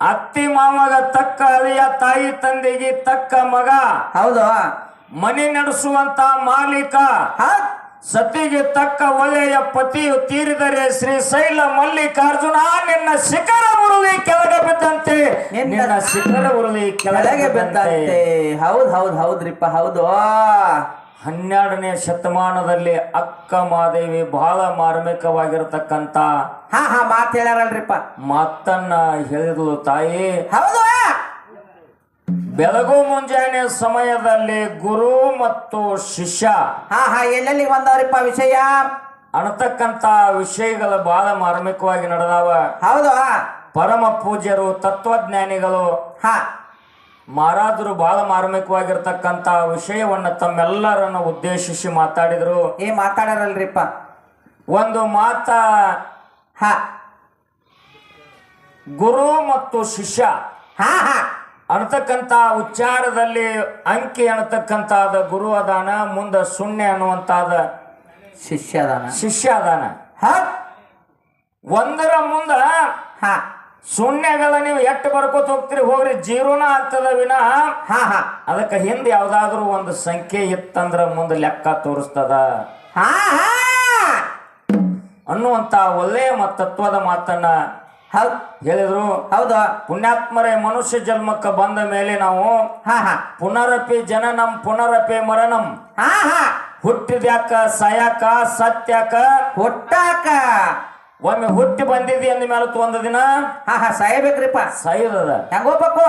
ಅತ್ತಿ ಮಾಮಗ ತಕ್ಕ ಅಳಿಯ ತಾಯಿ ತಂದೆಗೆ ತಕ್ಕ ಮಗ. ಹೌದು. ಮನೆ ನಡೆಸುವಂತ ಮಾಲೀಕ. ಸತಿಗೆ ತಕ್ಕ ಒಳ್ಳೆಯ ಪತಿಯು ತೀರಿದರೆ ಶ್ರೀ ಶೈಲ ಮಲ್ಲಿಕಾರ್ಜುನ ನಿನ್ನ ಶಿಖರ ಉರುಳಿ ಕೆಳಗೆ ಬಿದ್ದಂತೆ. ನಿನ್ನ ಶಿಖರ ಉರುಳಿ ಕೆಳಗೆ ಬಿದ್ದಂತೆ. ಹೌದ್ ಹೌದ್ ಹೌದ್ರಿಪ್ಪ ಹೌದು. ಹನ್ನೆರಡನೇ ಶತಮಾನದಲ್ಲಿ ಅಕ್ಕ ಮಾದೇವಿ ಬಹಳ ಮಾರ್ಮಿಕವಾಗಿರತಕ್ಕಂತ ಹಾ ಹಾ ಮಾತ್ ಹೇಳ್ಯಾರಲ್ರಿಪ್ಪ ಮಾತನ್ನ ಹೇಳಿದ್ಲು ತಾಯಿ. ಹೌದು ಬೆಳಗು ಮುಂಜಾನೆ ಸಮಯದಲ್ಲಿ ಗುರು ಮತ್ತು ಶಿಷ್ಯ ಹಾ ಹಾ ಎಲ್ಲೆಲ್ಲಿ ಬಂದವ್ರಿಪ್ಪ ವಿಷಯ? ಅನ್ನತಕ್ಕಂತ ವಿಷಯಗಳು ಬಹಳ ಮಾರ್ಮಿಕವಾಗಿ ನಡೆದಾವ. ಹೌದು ಪರಮ ಪೂಜ್ಯರು ತತ್ವಜ್ಞಾನಿಗಳು ಹಾ. ಮಹಾರಾಜರು ಬಹಳ ಮಾರ್ಮಿಕವಾಗಿರ್ತಕ್ಕಂತ ವಿಷಯವನ್ನ ತಮ್ಮೆಲ್ಲರನ್ನ ಉದ್ದೇಶಿಸಿ ಮಾತಾಡಿದ್ರು. ಏ ಮಾತಾಡರಲ್ರಿಪ್ಪ. ಒಂದು ಮಾತ ಹ. ಗುರು ಮತ್ತು ಶಿಷ್ಯ ಹಾ ಹಾ. ಉಚ್ಚಾರದಲ್ಲಿ ಅಂಕಿ ಅನ್ನತಕ್ಕಂತಾದ ಗುರು ಅದಾನ ಮುಂದ ಸುಣ್ಣೆ ಅನ್ನುವಂತಾದ ಶಿಷ್ಯ ಅದಾನ. ಶಿಷ್ಯ ಅದಾನ. ಹ. ಒಂದರ ಮುಂದ ಹಾ. ಶೂನ್ಯಗಳ ನೀವು ಎಷ್ಟು ಬರ್ಕೋತ ಹೋಗ್ತೀರಿ? ಹೋಗ್ರಿ. ಜೀರೋನ ಆಗ್ತದ ವಿನ ಹಾ ಹಾ. ಅದಕ್ಕೆ ಹಿಂದೆ ಯಾವ್ದಾದ್ರು ಒಂದು ಸಂಖ್ಯೆ ಇತ್ತಂದ್ರ ಮುಂದೆ ಲೆಕ್ಕ ತೋರಿಸ್ತದ. ಹಾ ಹಾ. ಅನ್ನುವಂತ ಒಳ್ಳೆಯ ಮತ್ತು ತತ್ವದ ಮಾತನ್ನ ಹೌದ್. ಹೇಳಿದ್ರು. ಹೌದು. ಪುಣ್ಯಾತ್ಮರೇ ಮನುಷ್ಯ ಜನ್ಮಕ್ಕೆ ಬಂದ ಮೇಲೆ ನಾವು ಹಾ ಹಾ. ಪುನರಪಿ ಜನನಂ ಪುನರಪಿ ಮರಣಂ. ಹಾ ಹಾ. ಹುಟ್ಟಿದ್ಯಾಕ ಸಾಯಾಕ ಸತ್ಯಾಕ. ಹುಟ್ಟಾಕ. ಒಮ್ಮೆ ಹುಟ್ಟಿ ಬಂದಿದ್ದಿ ಅಂದ ಮೇಲೆ ಒಂದು ದಿನ? ಹಾ ಹಾ ಸಾಯ್ಬೇಕ್ರಿಪ್ಪ ಸಾಯಿರದ ಹೆಂಗೋಬೇಕು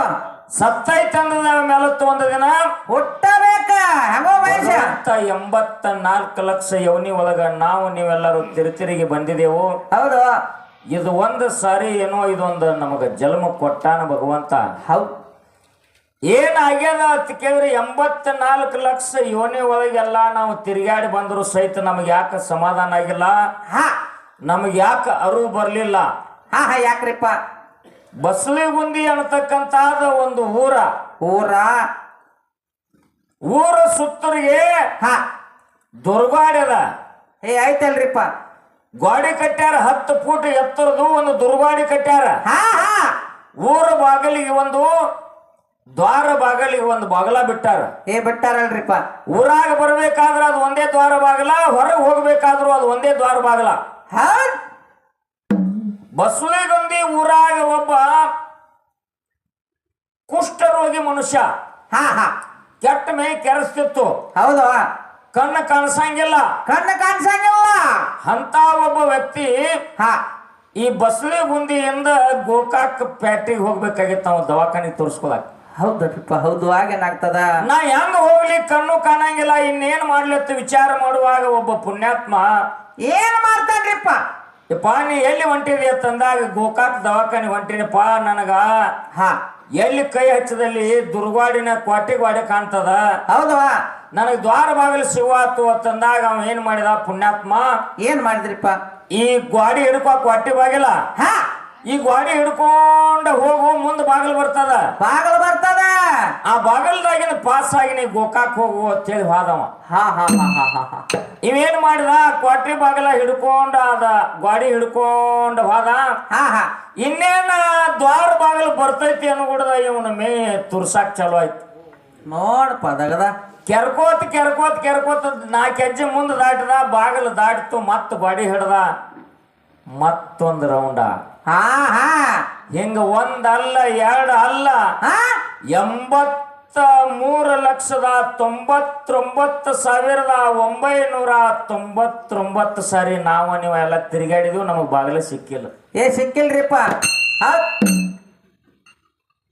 ಸತ್ತೈತೆ ಅಂದದ ಮೇಲೆ ಒಂದು ದಿನ? ಹುಟ್ಟಬೇಕ? ಹೆಂಗೋ ಮನುಷ್ಯ? ಎಂಬತ್ತ ನಾಲ್ಕು ಲಕ್ಷ ಯವನಿ ಒಳಗ ನಾವು ನೀವೆಲ್ಲರೂ ತಿರುತಿರಿಗೆ ಬಂದಿದೆವು. ಹೌದು. ಇದು ಒಂದು ಸಾರಿ ಏನೋ ಇದೊಂದು ನಮಗ ಜನ್ಮ ಕೊಟ್ಟಾನ ಭಗವಂತ. ಹೌದು. ಏನಾಗ್ಯದ ಅಂತ ಕೇಳಿದ್ರೆ ಎಂಬತ್ತ ನಾಲ್ಕು ಲಕ್ಷ ಯೋನಿ ಒಳಗೆಲ್ಲ ನಾವು ತಿರುಗಾಡಿ ಬಂದ್ರು ಸಹಿತ ನಮಗೆ ಯಾಕೆ ಸಮಾಧಾನ ಆಗಿಲ್ಲ? ಹಾ. ನಮಗೆ ಯಾಕೆ ಅರಿವು ಬರಲಿಲ್ಲ? ಹಾ ಹಾ ಯಾಕ್ರಿಪ್ಪ? ಬಸಳಿಗುಂದಿ ಅನ್ನತಕ್ಕಂತಾದ ಒಂದು ಊರ. ಊರ? ಊರ ಸುತ್ತರಿಗೆ ಹಾ. ದುರ್ಗಾಡ್ಯದ ಏ ಆಯ್ತಲ್ರಿಪ್ಪ. ಗೋಡೆ ಕಟ್ಟ್ಯಾರ ಹತ್ತು ಫೂಟ್ ಎತ್ತರದು ಒಂದು ದುರ್ಗಾಡಿ ಕಟ್ಟ್ಯಾರ. ಹಾ ಹಾ. ಊರ ಬಾಗಲಿಗೆ ಒಂದು ದ್ವಾರ ಬಾಗಲಿಗೆ ಒಂದು ಬಾಗಲ ಬಿಟ್ಟಾರ. ಏ ಬಿಟ್ಟಾರಲ್ರಿಪ್ಪ. ಊರಾಗ ಬರ್ಬೇಕಾದ್ರ ಅದು ಒಂದೇ ದ್ವಾರ ಬಾಗಲ ಹೊರಗೆ ಹೋಗ್ಬೇಕಾದ್ರೂ ಅದು ಒಂದೇ ದ್ವಾರ ಬಾಗಲ. ಹೌದ್ ಬಸವಳಿಗೊಂದಿ ಊರಾಗ ಒಬ್ಬ ಕುಷ್ಠರೋಗಿ ಮನುಷ್ಯ. ಹಾ ಹಾ. ಕೆಟ್ಟ ಮೇ ಕೆರೆಸ್ತಿತ್ತು. ಹೌದು. ಕಣ್ಣು ಕಾಣಿಸಂಗಿಲ್ಲ. ಕಣ್ಣು ಕಾಣಿಸಂಗಿಲ್ಲ. ಅಂತ ಒಬ್ಬ ವ್ಯಕ್ತಿ ಹಾ. ಈ ಬಸಳೆ ಗುಂದಿಯಿಂದ ಗೋಕಾಕ್ ಪ್ಯಾಟಿಗೆ ಹೋಗ್ಬೇಕಾಗಿತ್ತು ನಾವು ದವಾಖಾನಿಗೆ ತೋರಿಸ್ಕೊಳಕ್. ಹೌದಪ್ಪ ಹೌದು. ಹಾಗೇನಾಗ್ತದ? ನಾ ಹೆಂಗ್ ಹೋಗ್ಲಿ? ಕಣ್ಣು ಕಾಣಂಗಿಲ್ಲ. ಇನ್ನೇನ್ ಮಾಡ್ಲತ್ತ ವಿಚಾರ ಮಾಡುವಾಗ ಒಬ್ಬ ಪುಣ್ಯಾತ್ಮ ಏನ್ ಮಾಡ್ತಾನ್ರಿಪ್ಪ? ಯಪ್ಪ ನೀ ಎಲ್ಲಿ ಹೊಂಟಿರಿ ಅಂತಂದಾಗ ಗೋಕಾಕ್ ದವಾಖಾನೆ ಹೊಂಟಿನಪ್ಪ ನನಗ. ಹಾ. ಎಲ್ಲಿ ಕೈ ಹಚ್ಚದಲ್ಲಿ ದುರ್ಗಾಡಿನ ಕ್ವಾಟಿ ಗಾಡಿ ಕಾಣ್ತದ? ಹೌದವಾ ನನಗೆ ದ್ವಾರ ಬಾಗಿಲು ಸಿಗುವಾತು ಅಂತಂದಾಗ ಅವ ಏನ್ ಮಾಡಿದ ಪುಣ್ಯಾತ್ಮ? ಏನ್ ಮಾಡಿದ್ರಿಪ್ಪ? ಈ ಗ್ವಾಡಿ ಹಿಡ್ಕೊ ಕ್ವಾಟಿ ಬಾಗಿಲ? ಹಾ. ಈ ಗ್ವಾಡಿ ಹಿಡ್ಕೊಂಡ ಹೋಗು ಮುಂದ್ ಬಾಗಲ್ ಬರ್ತದ. ಬಾಗಲ್ ಬರ್ತದ. ಆ ಬಾಗಲ್ದಾಗಿನ ಪಾಸ್ ಆಗಿ ನೀ ಗೋಕಾಕ್ ಹೋಗು ಅಂತೇಳಿ ಹೋದವ. ಹಾ ಹಾ ಹಾ ಹಾ ಹಾ ಹಾ. ಇವೇನ್ ಮಾಡಿದ? ಕ್ವಾಟ್ರಿ ಬಾಗಲ ಹಿಡ್ಕೊಂಡ ಅದ ಗಾಡಿ ಹಿಡ್ಕೊಂಡ ಹೋದ. ಹಾ ಹಾ. ಇನ್ನೇನ ದ್ವಾರ ಬಾಗಲ್ ಬರ್ತೈತಿ ಅನ್ಗುಡ್ದ ಇವನ ಮೇ ತುರ್ಸಾಕ್ ಚಲೋ ಆಯ್ತು. ನೋಡ್ ಪದಗದ. ಕೆರ್ಕೋತ್ ಕೆರ್ಕೋತ್ ಕೆರ್ಕೋತ್ ನಾಲ್ಕು ಹೆಜ್ಜೆ ಮುಂದೆ ದಾಟದ ಬಾಗಿಲು ದಾಟಿತು ಮತ್ತ ಗಾಡಿ ಹಿಡ್ದ. ಮತ್ತೊಂದು ರೌಂಡ ಹಾ ಹಾ ಹಿಂಗ ಒಂದಲ್ಲ ಎರಡು ಅಲ್ಲ. ಎಂಬತ್ತ ಮೂರು ಲಕ್ಷದ ತೊಂಬತ್ತೊಂಬತ್ತು ಸಾವಿರದ ಒಂಬೈನೂರ ತೊಂಬತ್ತೊಂಬತ್ತು ಸಾರಿ ನಾವು ನೀವು ಎಲ್ಲ ತಿರುಗಾಡಿದ್ವು ನಮಗೆ ಬಾಗಿಲು ಸಿಕ್ಕಿಲ್ಲ. ಏ ಸಿಕ್ಕಿಲ್ರಿಪ್ಪ.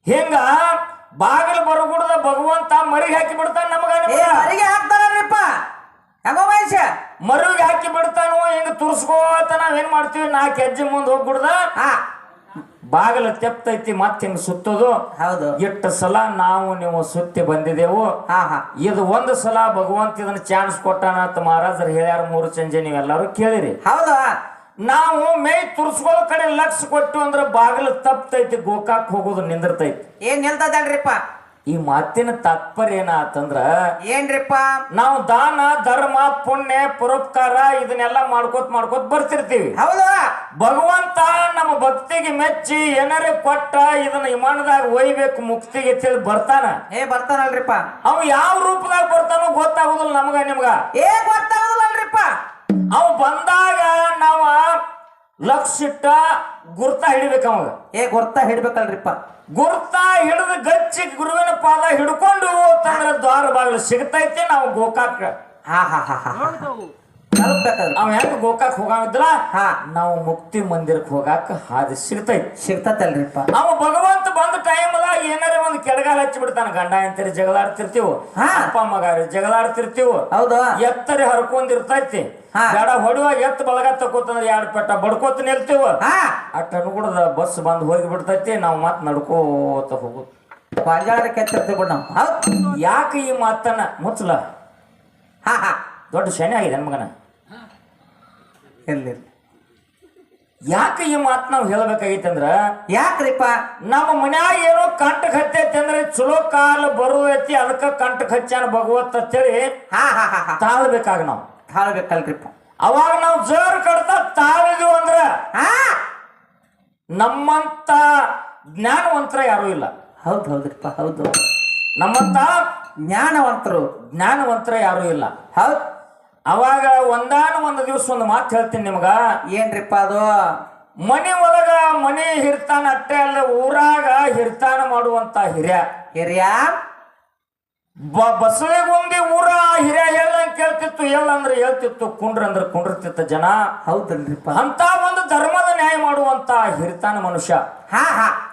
ಹಿಂಗ? ಬಾಗಿಲು ಬರಗುಡ್ದ ಭಗವಂತ ಮರಿಗೆ ಹಾಕಿ ಬಿಡ್ತಾನೆ ನಮಗ ಏ ಅರಿಗೆ ಮನುಷ್ಯ? ಮರುವಿಗೆ ಹಾಕಿ ಬಿಡ್ತಾನು ಹಿಂಗ ತುರ್ಸ್ಕೋತ ನಾವೇನ್ ಮಾಡ್ತೀವಿ? ನಾಲ್ಕು ಹೆಜ್ಜೆ ಮುಂದೆ ಹೋಗ್ಬಿಡ್ದ ಬಾಗಿಲ ಬಾಗಿಲು ತೆಪ್ತೈತಿ ಮತ್ತೆ ಹಿಂಗ ಸುತ್ತೋದು? ಹೌದು. ಎಷ್ಟು ಸಲ ನಾವು ನೀವು ಸುತ್ತಿ ಬಂದಿದೆವು? ಹಾ ಹಾ. ಇದು ಒಂದು ಸಲ ಭಗವಂತ ಇದನ್ನ ಚಾನ್ಸ್ ಕೊಟ್ಟಾನ ಅಂತ ಮಹಾರಾಜರು ಹೇಳ್ಯಾರ ಮೂರು ಸಂಜೆ ನೀವೆಲ್ಲರೂ ಕೇಳಿರಿ. ಹೌದು. ನಾವು ಮೈ ತುರ್ಸ್ಕೊಳ್ಳೋ ಕಡೆ ಲಕ್ಷ ಕೊಟ್ಟು ಅಂದ್ರೆ ಬಾಗಿಲು ತಪ್ತೈತಿ ಗೋಕಾಕ್ ಹೋಗೋದು ನಿಂದಿರ್ತೈತಿ. ಏನ್ ನಿಲ್ತದಲ್ರಿಪ್ಪ? ಈ ಮಾತಿನ ತಾತ್ಪರ್ಯ ಏನಾತಂದ್ರ ಏನ್ರಿಪ್ಪ? ನಾವು ದಾನ ಧರ್ಮ ಪುಣ್ಯ ಪರೋಪಕಾರ ಇದನ್ನೆಲ್ಲ ಮಾಡ್ಕೋತ್ ಮಾಡ್ಕೋತ್ ಬರ್ತಿರ್ತೀವಿ. ಹೌದಾ. ಭಗವಂತ ನಮ್ಮ ಭಕ್ತಿಗೆ ಮೆಚ್ಚಿ ಏನಾರೇ ಕೊಟ್ಟ ಇದನ್ನ ವಿಮಾನದಾಗ ಒಯ್ಬೇಕು ಮುಕ್ತಿಗೆ ತಿಳಿ ಬರ್ತಾನ. ಏ ಬರ್ತಾನಲ್ರಿಪ್ಪ. ಅವ್ ಯಾವ ರೂಪದಾಗ ಬರ್ತಾನೋ ಗೊತ್ತಾಗುದಿಲ್ಲ ನಮಗ ನಿಮ್ಗ. ಏ ಗೊತ್ತಾಗೋದಿಲ್ಲಲ್ರಿಪ್ಪ. ಅವ್ ಬಂದಾಗ ನಾವ ಲಕ್ಷ ಇಟ್ಟ ಗುರ್ತ ಹಿಡಿಬೇಕು ಅವಾಗ ಏ ಗುರ್ತ ಹಿಡ್ಬೇಕಲ್ರಿಪ್ಪ. ಗುರ್ತ ಹಿಡಿದು ಗಚ್ಚಿ ಗುರುವಿನ ಪಾದ ಹಿಡ್ಕೊಂಡು ಹೋಗ್ತಂದ್ರೆ ದ್ವಾರ ಬಾಗಿಲು ಸಿಗ್ತೈತಿ ನಾವು ಗೋಕಾಕ್. ಹಾ ಹಾ ಹಾ ಅವ್ ಹೆಂಗ ಗೋಕಾಕ್ ಹೋಗಿದ್ರ ಹಾ. ನಾವು ಮುಕ್ತಿ ಮಂದಿರಕ್ಕೆ ಹೋಗಾಕ ಹಾದಿ ಸಿಗ್ತೈತಿ. ಸಿಗ್ತತಲ್ರಿಪ್ಪ. ಅವ ಭಗವಂತ ಟೈಮ್ದಾಗ ಏನಾರ ಒಂದು ಕೆಳಗಾಲ ಹಚ್ಚಿ ಬಿಡ್ತಾನ ಗಂಡ ಅಂತೀರಿ ಜಗಳಾಡ್ತಿರ್ತೀವಿ. ಹಾ. ಅಪ್ಪ ಮಗಾರಿ ಜಗಳಾಡ್ತಿರ್ತೀವಿ. ಹೌದು. ಎತ್ತರಿ ಹರ್ಕೊಂಡಿರ್ತೈತಿ. ಹಾ. ಬೇಡ ಹೊಡುವಾಗ ಎತ್ತ ಬಳಗ ತಕೋತಂದ್ರೆ ಎರಡು ಪೆಟ್ಟ ಬಡ್ಕೋತ ನಿಲ್ತೀವ. ಹಾ. ಅನುಗುಣದ ಬಸ್ ಬಂದು ಹೋಗಿ ಬಿಡ್ತೈತಿ ನಾವು ಮತ್ತೆ ನಡ್ಕೋತ ಹೋಗುದು. ಗೊಂಜಾಳ ಕೆತ್ತಿರ್ತೀವಿ ಬಿಡ್ ನಾವು. ಹೌದು. ಯಾಕೆ ಈ ಮಾತನ್ನ ಮುಚ್ಚಲ? ಹಾ ಹಾ. ದೊಡ್ಡ ಶನಿ ಆಗಿದೆ ನನ್ ಮಗನ. ಇರ್ಲಿ ಯಾಕೆ ಈ ಮಾತು ನಾವು ಹೇಳಬೇಕಾಗಿತ್ತಂದ್ರ? ಯಾಕ್ರಿಪ್ಪ? ನಮ್ಮ ಮನ್ಯಾಗ ಏನೋ ಕಂಟ ಹತ್ತೈತಿ ಅಂದ್ರೆ ಚಲೋ ಕಾಲ ಬರುವೈತಿ ಅದಕ್ಕ ಕಂಟಕ್ಕೆ ಹಚ್ಚಾನ ಭಗವತ್ ಅಂತೇಳಿ ಹಾ ಹಾ ಹಾ ಹಾ. ತಾಳ್ಬೇಕಾಗ ನಾವು. ತಾಳ್ಬೇಕಲ್ರಿಪ್ಪ. ಅವಾಗ ನಾವು ಜೋರ್ ಕಡ್ತ ತಾಳಿದ್ವು ಅಂದ್ರ ಹಾ. ನಮ್ಮಂತ ಜ್ಞಾನವಂತರ ಯಾರೂ ಇಲ್ಲ. ಹೌದು ಹೌದ್ರಿಪ್ಪ ಹೌದು. ನಮ್ಮಂತ ಜ್ಞಾನವಂತರು. ಜ್ಞಾನವಂತರ ಯಾರೂ ಇಲ್ಲ. ಹೌದ್. ಅವಾಗ ಒಂದಾನ ಒಂದು ದಿವಸ ಒಂದು ಮಾತು ಹೇಳ್ತೀನಿ ನಿಮ್ಗ. ಏನ್ರಿಪ್ಪ ಅದು? ಮನೆ ಒಳಗ ಮನೆ ಹಿರ್ತಾನ ಅಟ್ಟೆ ಅಲ್ಲ ಊರಾಗ ಹಿರ್ತಾನ ಮಾಡುವಂತ ಹಿರಿಯ. ಹಿರಿಯ? ಬಸಳಿಗೊಂದಿ ಊರ ಹಿರಿಯ ಎಲ್ಲ ಕೇಳ್ತಿತ್ತು ಹೇಳಂದ್ರೆ ಹೇಳ್ತಿತ್ತು ಕುಂಡ್ರ ಅಂದ್ರೆ ಕುಂಡ್ರತಿತ್ತ ಜನ. ಹೌದಲ್ರಿಪ್ಪ. ಅಂತ ಒಂದು ಧರ್ಮದ ನ್ಯಾಯ ಮಾಡುವಂತ ಹಿರಿತಾನ ಮನುಷ್ಯ. ಹಾ ಹಾ.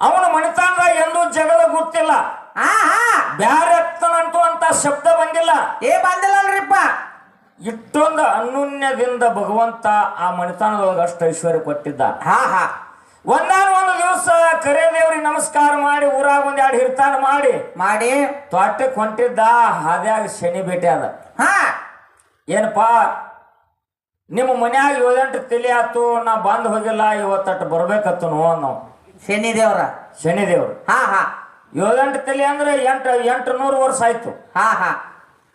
ಅವನ ಮನಿತಾನ ಎಂದೂ ಜಗಳ ಗೊತ್ತಿಲ್ಲ. ಹಾ ಹಾ. ಬ್ಯಾರೆ ಹತ್ತನಂತೂ ಅಂತ ಶಬ್ದ ಬಂದಿಲ್ಲ. ಏ ಬಂದಿಲ್ಲಲ್ರಿಪ್ಪ. ಇಷ್ಟೊಂದು ಅನ್ಯೂನ್ಯದಿಂದ ಭಗವಂತ ಆ ಮಣಿತಾನದೊಳಗೆ ಅಷ್ಟು ಐಶ್ವರ್ಯ ಕೊಟ್ಟಿದ್ದ. ಹಾ ಹಾ. ಒಂದಾನ ಒಂದು ದಿವಸ ಕರೆ ದೇವ್ರಿಗೆ ನಮಸ್ಕಾರ ಮಾಡಿ ಊರಾಗ ಒಂದ್ ಎರಡು ಹಿರ್ತಾನ ಮಾಡಿ ಮಾಡಿ. ತೋಟಕ್ಕೆ ಹೊಂಟಿದ್ದ ಹಾದ್ಯಾಗ ಶನಿ ಭೇಟಿ ಅದ ಹಾ. ಏನಪ್ಪಾ ನಿಮ್ಮ ಮನ್ಯಾಗ ಏಳೆಂಟು ತಲೆ ಆತು ನಾ ಬಂದ್ ಹೋಗಿಲ್ಲ ಇವತ್ತಟ್ಟು ಬರ್ಬೇಕತ್ತು ನಾವು ಶನಿ ದೇವ್ರ. ಶನಿ ದೇವ್ರು. ಹಾ ಹಾ. ಏಳೆಂಟು ತಲೆ ಅಂದ್ರೆ ಎಂಟು ಎಂಟು ನೂರು ವರ್ಷ ಆಯ್ತು. ಹಾ ಹಾ.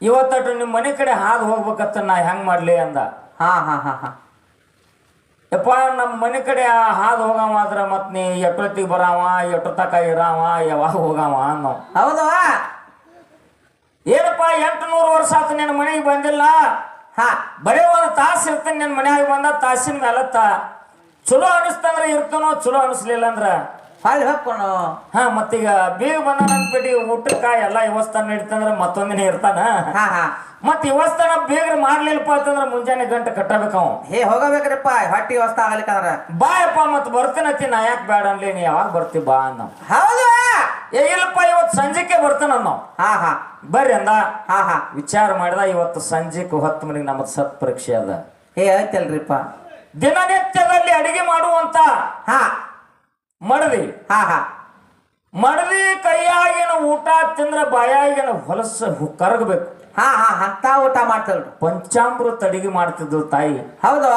ಇವತ್ತಟ್ಟು ನಿಮ್ಮ ಮನೆ ಕಡೆ ಹಾದು ಹೋಗ್ಬೇಕತ್ತ ನಾ ಹೆಂಗ್ ಮಾಡಲಿ ಅಂದ. ಹಾ ಹಾ ಹಾ ಹಾ. ಯಪ್ಪ ನಮ್ಮ ಮನೆ ಕಡೆ ಹಾದು ಹೋಗವ ಆದ್ರೆ ಮತ್ತೆ ನೀ ಎಟ್ಟೊತ್ತಿಗೆ ಬರಾವ ತಕ ಇರಾವ ಯಾವಾಗ ಹೋಗವ ಅನ್ನೋ. ಹೌದಾ? ಏನಪ್ಪ ಎಂಟು ನೂರು ವರ್ಷ ಆತು ನಿನ್ನ ಮನೆಗೆ ಬಂದಿಲ್ಲ? ಹಾ. ಬರೀ ಒಂದು ತಾಸು ಇರ್ತೇನೆ ನಿನ್ನ ಮನೆಯಾಗ ಬಂದ ತಾಸಿನ ಮೇಲತ್ತ ಚಲೋ ಅನಿಸ್ತಂದ್ರ ಇರ್ತನೋ ಚಲೋ ಅನಿಸ್ಲಿಲ್ಲ ಅಂದ್ರ ಹೊಳ್ಳಿ ಹಾಕೋಣ ಹಾ ಮತ್ತೀಗ ಬೇಗ ಬಂದ ಬಿಡಿ ಪೇಟಿ ಊಟಕ್ಕ ಎಲ್ಲ ವ್ಯವಸ್ಥಾನ ಇಡ್ತಂದ್ರ ಮತ್ತೊಂದಿನ ಇರ್ತಾನ. ಹಾ ಹಾ. ಮತ್ ವ್ಯವಸ್ಥಾನ ಬೇಗ ಮಾಡ್ಲಿಲ್ಲಪ್ಪ ಅಂತಂದ್ರ ಮುಂಜಾನೆ ಗಂಟೆ ಕಟ್ಟಬೇಕು ಅವ. ಹೇ ಹೋಗಬೇಕ್ರಿಪ್ಪ ಹೊಟ್ಟಿ ವ್ಯವಸ್ಥೆ ಆಗಲಿಕ್ಕಂದ್ರ ಬಾಯಪ್ಪ ಮತ್ತೆ ಬರ್ತೀನತ್ತಿ ನಾ ಯಾಕೆ ಬೇಡ ಅನ್ಲಿ ನೀ ಯಾವಾಗ ಬರ್ತಿ ಬಾ ಅನ್ನ ಹೌದು. ಏ ಇಲ್ಲಪ್ಪ ಇವತ್ತು ಸಂಜೆಗೆ ಬರ್ತಾನ ಅನ್ನೋ ಹಾ ಹಾ. ಬರ್ರಿ ಅಂದ. ಹಾ ಹಾ. ವಿಚಾರ ಮಾಡಿದ ಇವತ್ತು ಸಂಜೆಗೆ ಹೊತ್ತು ಮನೆಗೆ ನಮ್ಮ ಸತ್ ಪರೀಕ್ಷೆ ಅದ. ಏ ಆಯ್ತಲ್ರಿಪ್ಪ ದಿನನಿತ್ಯದಲ್ಲಿ ಅಡಿಗೆ ಮಾಡುವಂತ ಹಾ. ಮಡದಿ. ಹಾ ಹಾ. ಮಡದಿ ಕೈಯಾಗಿನ ಊಟ ತಿಂದ್ರ ಬಾಯಾಗಿನ ಹೊಲಸ ಕರಗಬೇಕು. ಹಾ ಹಾ ಅಂತ ಊಟ ಮಾಡ್ತಾರ ಪಂಚಾಮೃತ ಅಡಿಗೆ ಮಾಡ್ತಿದ್ರು ತಾಯಿ. ಹೌದಾ.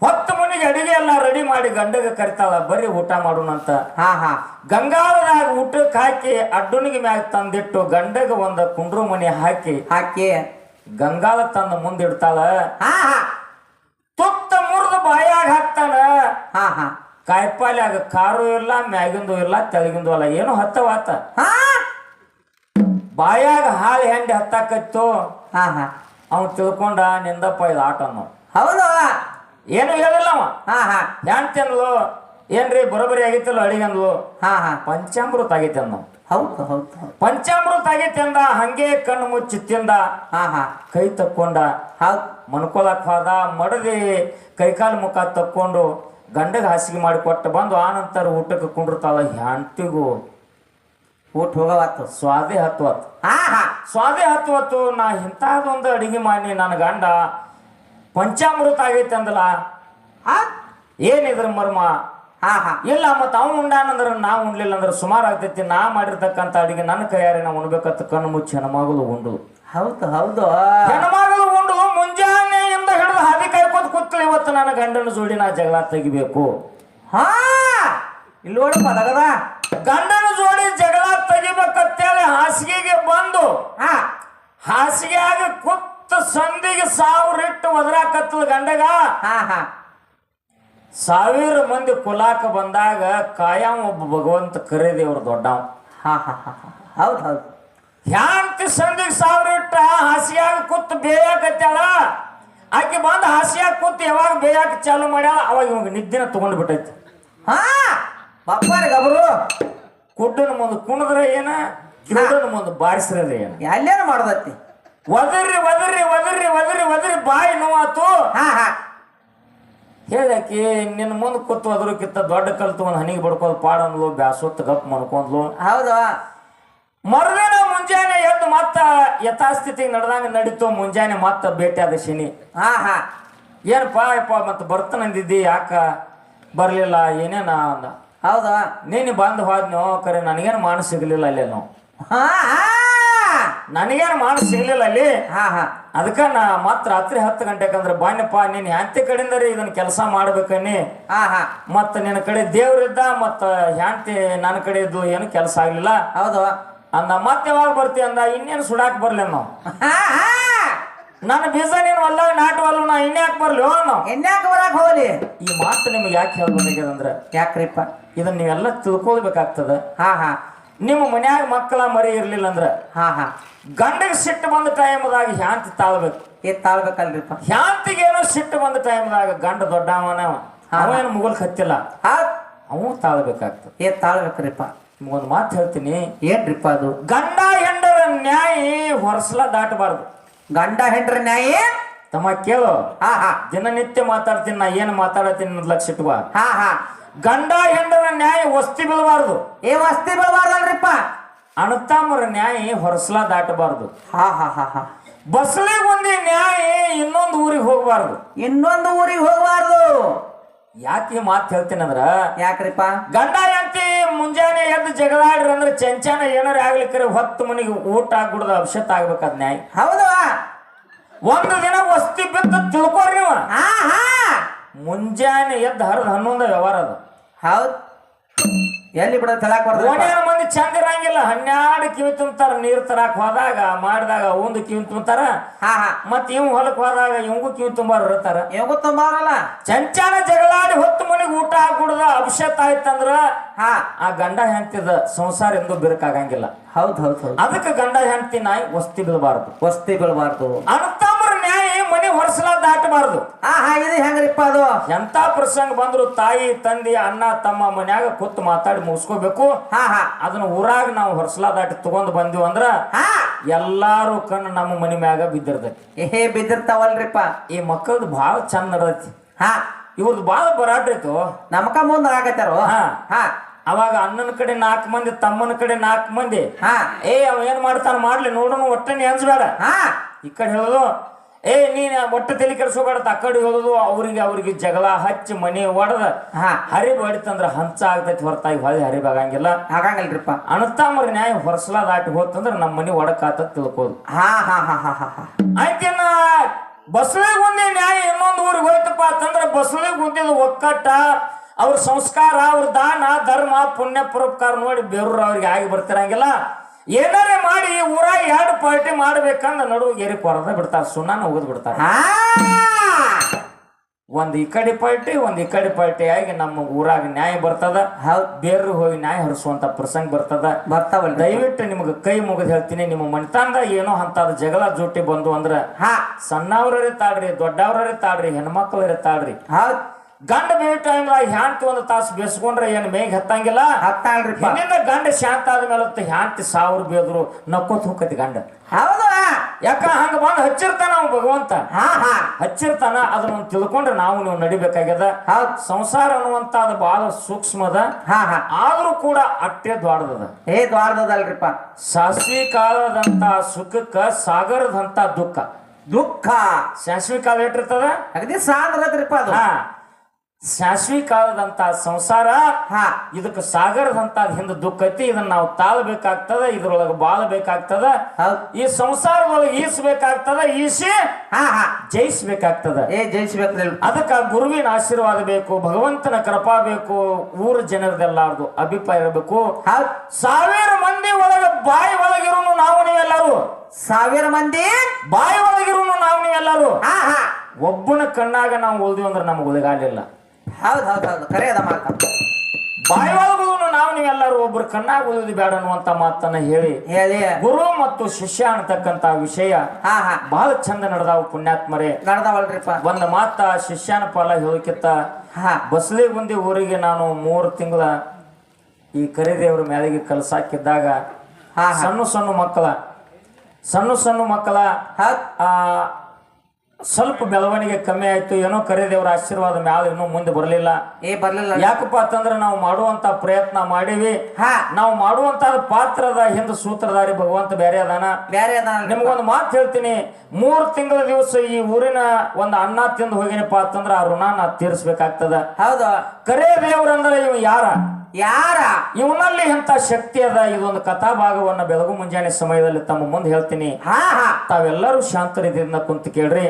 ಹೊತ್ತು ಮನೆಗೆ ಅಡಿಗೆ ಎಲ್ಲ ರೆಡಿ ಮಾಡಿ ಗಂಡಗೆ ಕರಿತಾಳ ಬರೀ ಊಟ ಮಾಡೋಣಂತ ಹಾ ಹಾ. ಗಂಗಾಳದಾಗ ಊಟಕ್ಕೆ ಹಾಕಿ ಅಡ್ಡುನಿಗೆ ಮ್ಯಾಗ ತಂದಿಟ್ಟು ಗಂಡಗ ಒಂದ ಕುಂಡ್ರು ಮನೆ ಹಾಕಿ ಹಾಕಿ. ಗಂಗಾಲ ತಂದ ಮುಂದಿಡ್ತಾಳ. ಹಾ ಹಾ. ತುತ್ತ ಮುರಿದು ಬಾಯಾಗ ಹಾಕ್ತಾನ ಹಾ ಹಾ. ಕಾಯಿಪಾಲ್ಯಾಗ ಕಾರು ಇಲ್ಲ ಮ್ಯಾಗಿಂದು ಇಲ್ಲ ತೆಳಗಿಂದು ಅಲ್ಲ ಏನು ಹತ್ತವಾತ ಹಾ? ಬಾಯಾಗ ಹಾಲು ಹೆಂಡಿ ಹತ್ತಾಕತ್ತು ಹಾ ಹಾ. ಅವ್ನು ತಿಳ್ಕೊಂಡ ನಿಂದಪ್ಪ ಇದು ಆಟ ಅನ್ನೋ. ಹೌದು. ಏನು ಹೇಳಿಲ್ಲ ಅವ. ಹಾ ಹಾ. ಹೆಂಡ್ತಿ ಅಂದ್ಲು ಏನ್ರಿ ಬರೋಬರಿ ಆಗಿತ್ತಲ್ಲ ಅಡಿಗೆ ಅಂದ್ಲು ಹಾ ಹಾ. ಪಂಚಾಮೃತ ಆಗೈತೆ ಅಂದ ಹೌದು ಹೌದು ಹೌದು. ಪಂಚಾಮೃತ ಆಗೈತೆ ಅಂದ ಹಂಗೆ ಕಣ್ಣು ಮುಚ್ಚಿ ತಿಂದ. ಹಾ ಹಾ. ಕೈ ತಕ್ಕೊಂಡ. ಹೌದು. ಮನ್ಕೊಳಕ್ ಹೋದ ಮಡದಿ ಕೈಕಾಲು ಮುಖ ತಕ್ಕೊಂಡು ಗಂಡಗೆ ಹಾಸಿಗೆ ಮಾಡಿ ಕೊಟ್ಟು ಬಂದು ಆನಂತರ ಊಟಕ್ಕೆ ಕುಂಡಿರ್ತಾಳ ಹೆಂಡ್ತಿಗೂ ಊಟ ಹೋಗವತ್ತು ಸ್ವಾದೇ ಹತ್ತುವತ್ತು. ಹಾ ಹಾ ಸ್ವಾದೆ ಹತ್ತುವತ್ತು ನಾ ಇಂಥದ್ದೊಂದು ಅಡಿಗೆ ಮಾಡಿ ನನ್ನ ಗಂಡ ಪಂಚಾಮೃತ ಆಗೈತೆ ಅಂದಲ್ಲ ಆ ಏನಿದ್ರ ಮರ್ಮ? ಹಾ ಹಾ ಇಲ್ಲ ಮತ್ತೆ ಅವ್ನು ಉಂಡಾನಂದ್ರೆ ನಾ ಉಣ್ಲಿಲ್ಲ ಅಂದ್ರೆ ಸುಮಾರು ಆಗ್ತೈತಿ. ನಾ ಮಾಡಿರ್ತಕ್ಕಂಥ ಅಡಿಗೆ ನನ್ನ ಕೈಯಾರೆ ನಾ ಉಣ್ಬೇಕಂತ ಕಣ್ಣು ಮುಚ್ಚಿ ಹೆಣ್ಮಗಳು ಉಂಡು. ಹೌದು ಹೌದು. ಹೆಣ್ಮಗಳು ಉಂಡು ಮುಂಜಾನೆ ಕೂತ್ಲಿ ಇವತ್ತು ನನ್ನ ಗಂಡನ ಜೋಡಿ ನಾ ಜಗಳ ತೆಗಿಬೇಕು. ಹಾ ಇಲ್ಲಿ ನೋಡಿ ಪದಗದ. ಗಂಡನ ಜೋಡಿ ಜಗಳ ತೆಗಿಬೇಕಂತೇಳಿ ಹಾಸಿಗೆಗೆ ಬಂದು ಹಾ ಹಾಸಿಗೆಯಾಗ ಕುತ್ತ ಸಂದಿಗೆ ಸಾವಿರ ಇಟ್ಟು ಒದರಾಕತ್ತದ ಗಂಡಗ. ಹಾ ಹಾ. ಸಾವಿರ ಮಂದಿ ಕುಲಾಕ ಬಂದಾಗ ಕಾಯಂ ಒಬ್ಬ ಭಗವಂತ ಕರೆದೇವ್ರು ದೊಡ್ಡವ. ಹಾ ಹಾ ಹಾ ಹೌದು ಹೌದು. ಹ್ಯಾಂತಿ ಸಂದಿಗೆ ಸಾವಿರ ಇಟ್ಟ ಹಾಸಿಗೆಯಾಗ ಕುತ್ತು ಬೇಯಾಕತ್ಯಾಳ ಆಕೆ ಬಂದು ಹಾಸ್ಯಾಗ ಕೂತ್ ಯಾವಾಗ ಬೇಯಾಕ ಚಾಲು ಮಾಡ್ಯಾಳ ಅವಾಗ ಇವಾಗ ನಿದ್ದಿನ ತಗೊಂಡು ಬಿಟ್ಟೈತಿ. ಹಾ? ಬಪ್ಪಾರಿ ಗಬರು ಕುಡ್ಡನ ಮುಂದೆ ಕುಣದ್ರ ಏನ ಕಿರುಡನ ಮುಂದೆ ಬಾರಿಸ್ರ ಏನ? ಎಲ್ಲೇನು ಮಾಡದತ್ತಿ. ಒದರ್ರಿ ಒದರ್ರಿ ಒದರ್ರಿ ಒದರ್ರಿ ಒದರಿ ಬಾಯಿ ನೋವಾತು. ಹಾ ಹಾ. ಹೇಳಾಕಿ ನಿನ್ನ ಮುಂದೆ ಕೂತು ಅದ್ರಕ್ಕಿಂತ ದೊಡ್ಡ ಕಲ್ತು ತಗೊಂಡು ಹನಿಗೆ ಬಡ್ಕೋದು ಪಾಡಂದ್ಲು ಬ್ಯಾಸೊತ್ತು ಗಪ್ ಮಾಡ್ಕೊಂಡ್ಲು ಹೌದಾ. ಮರುದಿನ ಮುಂಜಾನೆ ಎದ್ದು ಮತ್ತ ಯಥಾಸ್ಥಿತಿಗೆ ನಡೆದಂಗ ನಡೀತು. ಮುಂಜಾನೆ ಮತ್ತ ಭೇಟಿ ಆದ ಶನಿ. ಹಾ ಹಾ. ಯಪ್ಪ ಮತ್ತೆ ಬರ್ತನಂದಿದ್ದಿ ಯಾಕ ಬರಲಿಲ್ಲ ಏನೇನ ಅಂದ. ಹೌದಾ? ನೀನು ಬಂದು ಹೋದ್ನೋ ಕರೆ ನನಗೇನು ಮಾಡ ಸಿಗಲಿಲ್ಲ ಅಲ್ಲಿ ನಾವು ಹಾ ನನಗೇನು ಮಾಡ ಸಿಗಲಿಲ್ಲ ಅಲ್ಲಿ. ಹಾ ಹಾ. ಅದಕ್ಕೆ ನಾ ಮತ್ತೆ ರಾತ್ರಿ ಹತ್ತು ಗಂಟೆಕಂದ್ರೆ ಬಾಣ್ಯಪ್ಪ ನೀನು ಹ್ಯಾಂತಿ ಕಡೆಯಿಂದ ರೀ ಇದನ್ನ ಕೆಲಸ ಮಾಡ್ಬೇಕನ್ನಿ ಹಾ ಹಾ. ಮತ್ತ ನಿನ್ನ ಕಡೆ ದೇವ್ರಿದ್ದ ಮತ್ತು ಹ್ಯಾಂತಿ ನನ್ನ ಕಡೆ ಇದ್ದು ಏನು ಕೆಲಸ ಆಗ್ಲಿಲ್ಲ. ಹೌದು. ಅಂದ ಮತ್ತೆ ಯಾವಾಗ ಬರ್ತಿ? ಅಂದ ಇನ್ನೇನು ಸುಡಾಕ್ ಬರ್ಲಿ ನಾವು ನನ್ನ ಬೀಜ ನೀನು ಹೊಲ್ದಾಗ ನಾಟುವಲ್ಲ ನಾ ಇನ್ಯಾಕೆ ಬರ್ಲಿ ಹೋ ನಾವು ಎನ್ಯಾಕ ಹೋಗಲಿ ಹೋಗ್ಲಿ. ಈ ಮಾತು ನಿಮ್ಗೆ ಯಾಕೆ ಹೇಳ್ಬೇಕಾಗ್ಯದಂದ್ರೆ ಯಾಕ್ರಿಪ್ಪ? ಇದನ್ನ ನೀವೆಲ್ಲ ತಿಳ್ಕೊಳ್ಬೇಕಾಗ್ತದ. ಹಾ ಹಾ. ನಿಮ್ಮ ಮನ್ಯಾಗ ಮಕ್ಕಳ ಮರಿ ಇರ್ಲಿಲ್ಲ ಅಂದ್ರೆ ಹಾ ಹಾ. ಗಂಡಗೆ ಸಿಟ್ಟು ಬಂದ ಟೈಮ್ದಾಗ ಹ್ಯಾಂತಿ ತಾಳ್ಬೇಕು. ಏ ತಾಳ್ಬೇಕಲ್ರಿಪ್ಪ. ಹ್ಯಾಂತಿಗೆ ಏನೋ ಸಿಟ್ಟು ಬಂದ ಟೈಮ್ದಾಗ ಗಂಡ ದೊಡ್ಡವನ ಅವೇನು ಮುಗಲ್ ಹತ್ತಿಲ್ಲ ಅವನು ಅವು ತಾಳ್ಬೇಕಾಗ್ತದೆ. ಏ ತಾಳ್ಬೇಕ್ರಿಪ್ಪ. ನಿಮ್ಗೊಂದು ಮಾತು ಹೇಳ್ತೀನಿ. ಏನ್ರಿಪ್ಪ ಅದು? ಗಂಡ ಹೆಂಡರ ನ್ಯಾಯ ಹೊರಸಲ ದಾಟಬಾರ್ದು. ಗಂಡ ಹೆಂಡ್ರ ನ್ಯಾಯ? ತಮ್ಮ ಕೇಳು. ಹಾ ಹಾ. ದಿನನಿತ್ಯ ಮಾತಾಡ್ತೀನಿ ನಾ ಏನು ಮಾತಾಡತ್ತೀನಿ ಅನ್ನೋದ್ ಲಕ್ಷ ಇಟ್ಕೋ. ಹಾ ಹಾ. ಗಂಡ ಹೆಂಡರ ನ್ಯಾಯ ವಸ್ತಿ ಬೀಳಬಾರ್ದು. ಏ ವಸ್ತಿ ಬೀಳಬಾರ್ದಲ್ರಿಪ್ಪ? ಅಣತಾಮರ ನ್ಯಾಯ ಹೊರಸಲ ದಾಟಬಾರ್ದು. ಹಾ ಹಾ ಹಾ ಹಾ. ಬಸಳಿಗೊಂದಿ ನ್ಯಾಯ ಇನ್ನೊಂದು ಊರಿಗೆ ಹೋಗಬಾರ್ದು. ಇನ್ನೊಂದು ಊರಿಗೆ ಹೋಗಬಾರ್ದು. ಯಾಕೆ ಮಾತು ಹೇಳ್ತೀನಂದ್ರ? ಯಾಕ್ರಿಪ್ಪ? ಗಂಡ ಹೆಂಡತಿ ಮುಂಜಾನೆ ಎದ್ದು ಜಗಳಾಡ್ರಿ ಅಂದ್ರೆ ಚಂಚಾನ ಏನಾರ ಆಗ್ಲಿಕ್ಕರೆ ಹೊತ್ತು ಮನಿಗೆ ಊಟ ಆಗ್ಬಿಡ್ದ ಅಭಿಷತ್ ಆಗ್ಬೇಕಾದ್ ನ್ಯಾಯ. ಹೌದು. ಒಂದು ದಿನ ವಸ್ತಿ ಬಿದ್ದು ತಿಳ್ಕೊರಿ ನೀವು. ಮುಂಜಾನೆ ಎದ್ದು ಹರಿದು ಹನ್ನೊಂದು ವ್ಯವಹಾರ ಅದು. ಹೌದ್. ಎಲ್ಲಿ ಬಿಡ ತಲಾಕ್ ಬರ್ದ ಓಣ್ಯಾನ ಮಂದಿ ಚಂದ ಇರಂಗಿಲ್ಲ. ಹನ್ನೆರಡು ಕಿವಿ ತುಂಬ್ತಾರ ನೀರ್ ತರಾಕ್ ಹೋದಾಗ ಮಾಡಿದಾಗ ಒಂದು ಕಿವಿ ತುಂಬ್ತಾರ. ಹಾ ಹಾ. ಮತ್ ಇವ್ ಹೊಲಕ್ ಹೋದಾಗ ಇವಂಗೂ ಕಿವಿ ತುಂಬಾರ ಇರ್ತಾರ. ಇವಾಗೂ ತುಂಬಾರಲ್ಲ ಚಂಚಾನ ಜಗಳಾಡಿ ಹೊತ್ತು ಮನೆಗೆ ಊಟ ಹಾಕ್ಬಿಡ್ದ ಅಭಿಷೇಕ್ ಆಯ್ತಂದ್ರ ಹಾ. ಆ ಗಂಡ ಹೆಂಡತಿದ ಸಂಸಾರ ಎಂದು ಬಿರುಕಾಗಂಗಿಲ್ಲ. ಹೌದ್ ಹೌದ್ ಹೌದ್. ಅದಕ್ಕೆ ಗಂಡ ಹೆಂಡತಿ ನಾಯಿ ವಸ್ತಿ ಬೀಳಬಾರ್ದು. ವಸ್ತಿ ಬೀಳಬಾರ್ದು. ಅಂತ ಮನೆ ಹೊರಸಲ ದಾಟಬಾರದು. ಆ ಹಾ ಇದು ಹೆಂಗ್ರಿಪ್ಪ ಅದು? ಎಂತ ಪ್ರಸಂಗ ಬಂದ್ರು ತಾಯಿ ತಂದೆ ಅಣ್ಣ ತಮ್ಮ ಮನ್ಯಾಗ ಕೂತ್ ಮಾತಾಡಿ ಮುಗಿಸ್ಕೋಬೇಕು. ಹಾ ಹಾ. ಅದನ್ನ ಊರಾಗ ನಾವು ಹೊರಸಲ ದಾಟಿ ತಗೊಂಡ್ ಬಂದಿವ್ ಅಂದ್ರ ಹಾ. ಎಲ್ಲಾರು ಕಣ್ಣು ನಮ್ಮ ಮನೆ ಮ್ಯಾಗ ಬಿದ್ದಿರ್ತೈತಿ. ಏ ಬಿದ್ದಿರ್ತಾವಲ್ರಿಪ್ಪ. ಈ ಮಕ್ಕಳದು ಭಾಳ ಚಂದ ನಡದೈತಿ. ಹಾ. ಇವ್ರದ್ದು ಭಾಳ ಬರಾಟ್ರಿತು ನಮಕ ಮುಂದ ಆಗತ್ತಾರೋ? ಹಾ. ಹಾ. ಅವಾಗ ಅಣ್ಣನ ಕಡೆ ನಾಲ್ಕು ಮಂದಿ ತಮ್ಮನ ಕಡೆ ನಾಲ್ಕು ಮಂದಿ. ಹಾ. ಏ ಅವ ಏನ್ ಮಾಡ್ತಾನ ಮಾಡ್ಲಿ ನೋಡೋಣ ಒಟ್ಟ ನೀ ಅನ್ಸ್ಬೇಡ ಹಾ. ಈ ಕಡೆ ಹೇಳೋದು ಏ ನೀನ್ ಒಟ್ಟು ತಲೆ ಕೆಡಿಸ್ಕೋಬೇಡ ಆ ಕಡೆ ಹೇಳೋದು ಅವ್ರಿಗೆ ಅವ್ರಿಗೆ ಜಗಳ ಹಚ್ಚಿ ಮನೆ ಒಡದ. ಹಾ. ಹರಿಬ್ ಹೊಡಿತಂದ್ರ ಹಂಚ ಆಗ್ತೈತಿ ಹೊರತಾಗಿ ಹೊಳಿ ಹರಿ ಆಗಂಗಿಲ್ಲ. ಆಗಂಗಿಲ್ರಿಪ್ಪ ಅಣತಾಮ್ರ ನ್ಯಾಯ ಹೊರಸಲ ದಾಟಿ ಹೋತಂದ್ರ ನಮ್ಮ ಮನೆ ಒಡಕಾತ ತಿಳ್ಕೋದು. ಹಾ ಹಾ ಹಾ ಹಾ ಹಾ ಹಾ. ಆಯ್ತೇನ ಬಸಳಿಗೆ ಒಂದೇ ನ್ಯಾಯ ಇನ್ನೊಂದು ಊರಿಗೆ ಹೋಯ್ತಪ್ಪ ಅಂತಂದ್ರ ಬಸಳಿಗೆ ಒಂದಿದ ಒಕ್ಕಟ್ಟ ಅವ್ರ ಸಂಸ್ಕಾರ ಅವ್ರ ದಾನ ಧರ್ಮ ಪುಣ್ಯ ಪರೋಪಕಾರ ನೋಡಿ ಬೇರೂರು ಅವ್ರಿಗೆ ಆಗಿ ಬರ್ತಿರಂಗಿಲ್ಲ. ಏನಾರೇ ಮಾಡಿ ಊರ ಎರಡು ಪಾರ್ಟಿ ಮಾಡ್ಬೇಕಂದ ನಡುವೆ ಏರಿ ಕೊರದ ಬಿಡ್ತಾರ ಸುಣ್ಣನ ಒಗದ್ ಬಿಡ್ತಾರ. ಹಾ. ಒಂದ್ ಈ ಕಡೆ ಪಾರ್ಟಿ ಒಂದ್ ಈ ಕಡೆ ಪಾರ್ಟಿ ಆಗಿ ನಮ್ಮ ಊರಾಗ ನ್ಯಾಯ ಬರ್ತದ. ಬೇರೆ ಹೋಗಿ ನ್ಯಾಯ ಹರಿಸುವಂತ ಪ್ರಸಂಗ ಬರ್ತದ. ಬರ್ತಾವಲ್ಲ ದಯವಿಟ್ಟು ನಿಮ್ಗೆ ಕೈ ಮುಗಿದು ಹೇಳ್ತೀನಿ ನಿಮ್ಮ ಮನಿತಾಂದ ಏನೋ ಅಂತದ ಜಗಳ ಜೋಟಿ ಬಂದು ಅಂದ್ರ ಹಾ. ಸಣ್ಣವ್ರೇ ತಾಡ್ರಿ ದೊಡ್ಡವ್ರೇ ತಾಡ್ರಿ ಹೆಣ್ಮಕ್ಳರೇ ತಾಡ್ರಿ ಹೌದ್. ಗಂಡ ಬೇ ಟೈಮ್ ಹ್ಯಾಂತಿ ಒಂದು ತಾಸು ಬೆಸ್ಕೊಂಡ್ರೆ ಏನು ಮೇಗ್ ಹತ್ತಂಗಿಲ್ಲ? ಹಿಂದಿಂದ ಗಂಡ ಶಾಂತ ಆದ ಮೇಲೆ ಹ್ಯಾಂತಿ ಸಾವಿರ ಬೇದ್ರು ನಕ್ಕೋತ್ ಹೋಗತಿ ಗಂಡ. ಹೌದಾ ಯಾಕ ಹಂಗ ಬಂದು ಹಚ್ಚಿರ್ತಾನ ಅವ ಭಗವಂತ? ಹಾ ಹಾ. ಹಚ್ಚಿರ್ತಾನ ಅದನ್ನ ತಿಳ್ಕೊಂಡ್ರೆ ನಾವು ನೀವು ನಡಿಬೇಕಾಗ್ಯದ. ಸಂಸಾರ ಅನ್ನುವಂತ ಅದು ಬಹಳ ಸೂಕ್ಷ್ಮದ ಹಾ ಹಾ. ಆದ್ರೂ ಕೂಡ ಅಟ್ಟೆ ದ್ವಾರದದ. ಏ ದ್ವಾರದಲ್ರಿಪ್ಪ ಸಾಸ್ವಿ ಕಾಲದಂತ ಸುಖಕ್ಕ ಸಾಗರದಂತ ದುಃಖ. ದುಃಖ. ಸಾಸ್ವಿ ಕಾಲ ಎಟ್ಟಿರ್ತದ ಅಗದಿ ಸಾಂದ್ರದ್ರಿಪ್ಪ ಅದು. ಶಾಶ್ವಿ ಕಾಲದಂತ ಸಂಸಾರ ಹಾ. ಇದಕ್ಕೆ ಸಾಗರದಂತ ಹಿಂದ ದುಃಖ ಐತಿ ಇದನ್ನ ನಾವು ತಾಳ್ಬೇಕಾಗ್ತದ ಇದ್ರೊಳಗೆ ಬಾಳ್ಬೇಕಾಗ್ತದ. ಈ ಸಂಸಾರದೊಳಗೆ ಈಸ್ಬೇಕಾಗ್ತದ ಈಸಿ ಹಾ ಹಾ. ಜಯಿಸ್ಬೇಕಾಗ್ತದ. ಏ ಜಯಿಸ್ಬೇಕು ಅದಕ್ಕ ಗುರುವಿನ ಆಶೀರ್ವಾದ ಬೇಕು ಭಗವಂತನ ಕೃಪಾ ಬೇಕು ಊರ ಜನರದೆಲ್ಲಾರ್ದು ಅಭಿಪ್ರಾಯ ಇರಬೇಕು. ಸಾವಿರ ಮಂದಿ ಒಳಗ ಬಾಯಿ ಒಳಗಿರೋನು ನಾವು ನೀವೆಲ್ಲರೂ. ಸಾವಿರ ಮಂದಿ? ಬಾಯಿ ಒಳಗಿರೋನು ನಾವು ನೀವೆಲ್ಲರೂ. ಒಬ್ಬನ ಕಣ್ಣಾಗ ನಾವು ಉಳಿದ್ವಿ ಅಂದ್ರೆ ನಮ್ಗೆ ಉಳಿಗಾಲಿಲ್ಲ. ಹೌದ್ ಹೌದು ಹೌದು ಕರೆ ಅದ ಮಾತ. ಬಾಯಿಯೊಳಗೂ ನಾವು ನೀವೆಲ್ಲರೂ ಒಬ್ರು ಕಣ್ಣಾಗ ಉಳಿದು ಬೇಡ ಅನ್ನುವಂತ ಮಾತನ್ನ ಹೇಳಿ ಹೇಳಿ. ಗುರು ಮತ್ತು ಶಿಷ್ಯ ಅನ್ನತಕ್ಕಂತ ವಿಷಯ ಹಾ ಹಾ. ಬಹಳ ಚಂದ ನಡೆದಾವು ಪುಣ್ಯಾತ್ಮರೇ. ನಡ್ದಾವಲ್ರಿಪ್ಪ. ಒಂದ್ ಮಾತ ಶಿಷ್ಯನ ಫಲ ಹೇಳಕ್ಕಿತ್ತ ಹಾ. ಬಸಲಿಗುಂದಿ ಊರಿಗೆ ನಾನು ಮೂರು ತಿಂಗಳ ಈ ಕರಿದೇವ್ರ ಮೇಲೆಗೆ ಕಲಸಾಕಿದ್ದಾಗ ಹಾ ಸಣ್ಣ ಸಣ್ಣ ಮಕ್ಕಳ ಸಣ್ಣ ಸಣ್ಣ ಮಕ್ಕಳ ಹಾ ಆ ಸ್ವಲ್ಪ ಬೆಳವಣಿಗೆ ಕಮ್ಮಿ ಆಯ್ತು. ಏನೋ ಕರಿದೇವ್ರ ಆಶೀರ್ವಾದ ಮ್ಯಾಲ ಇನ್ನೂ ಮುಂದೆ ಬರಲಿಲ್ಲ. ಏ ಬರ್ಲಿಲ್ಲ ಯಾಕಪ್ಪ ಅಂತಂದ್ರೆ ನಾವು ಮಾಡುವಂತ ಪ್ರಯತ್ನ ಮಾಡಿವಿ. ಹಾ. ನಾವು ಮಾಡುವಂತ ಪಾತ್ರದ ಹಿಂದ ಸೂತ್ರಧಾರಿ ಭಗವಂತ ಬೇರೆ ಅದಾನ. ಬೇರೆ ಅದಾನ. ನಿಮ್ಗೊಂದು ಮಾತು ಹೇಳ್ತೀನಿ. ಮೂರ್ ತಿಂಗಳ ದಿವಸ ಈ ಊರಿನ ಒಂದು ಅನ್ನ ತಿಂದು ಹೋಗಿನಪ್ಪ ಅಂತಂದ್ರ ಆ ಋಣ ನಾ ತೀರಿಸ್ಬೇಕಾಗ್ತದ. ಹೌದು. ಕರೇ ದೇವ್ರಂದ್ರೆ ಇವ ಯಾರ? ಯಾರ? ಇವನಲ್ಲಿ ಎಂತ ಶಕ್ತಿ ಅದ. ಇದೊಂದು ಕಥಾ ಭಾಗವನ್ನ ಬೆಳಗು ಮುಂಜಾನೆ ಸಮಯದಲ್ಲಿ ತಮ್ಮ ಮುಂದೆ ಹೇಳ್ತೀನಿ. ಹಾ ಹಾ. ತಾವೆಲ್ಲರೂ ಶಾಂತರಿದಿಂದ ಕುಂತು ಕೇಳ್ರಿ.